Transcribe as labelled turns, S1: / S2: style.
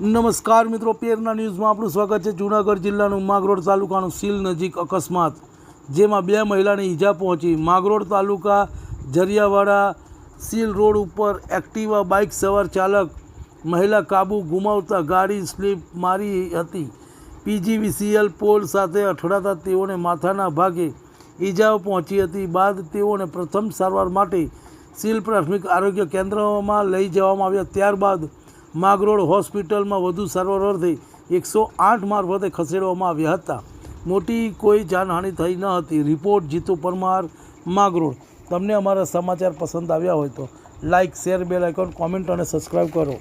S1: નમસ્કાર મિત્રો, પેરના ન્યૂઝમાં આપણું સ્વાગત છે. જૂનાગઢ જિલ્લાનું માગરોડ તાલુકાનું સીલ નજીક અકસ્માત, જેમાં બે મહિલાને ઈજા પહોંચી. માગરોડ તાલુકા જરિયાવાડા સીલ રોડ ઉપર એક્ટિવા બાઇક સવાર ચાલક મહિલા કાબુ ગુમાવતા ગાડી સ્લીપ મારી હતી. પીજીવીસીએલ પોલ સાથે અથડાતા તેઓને માથાના ભાગે ઈજાઓ પહોંચી હતી. બાદ તેઓને પ્રથમ સારવાર માટે સીલ પ્રાથમિક આરોગ્ય કેન્દ્રમાં લઈ જવામાં આવ્યા. ત્યારબાદ માગરોડ હોસ્પિટલમાં વધુ સારવાર અર્થે એકસો આઠ મારફતે ખસેડવામાં આવ્યા હતા. મોટી કોઈ જાનહાનિ થઈ ન હતી. રિપોર્ટ જીતુ પરમાર માગરોળ તમને અમારા સમાચાર પસંદ આવ્યા હોય તો like share, bell icon, comment અને સબસ્ક્રાઈબ કરો.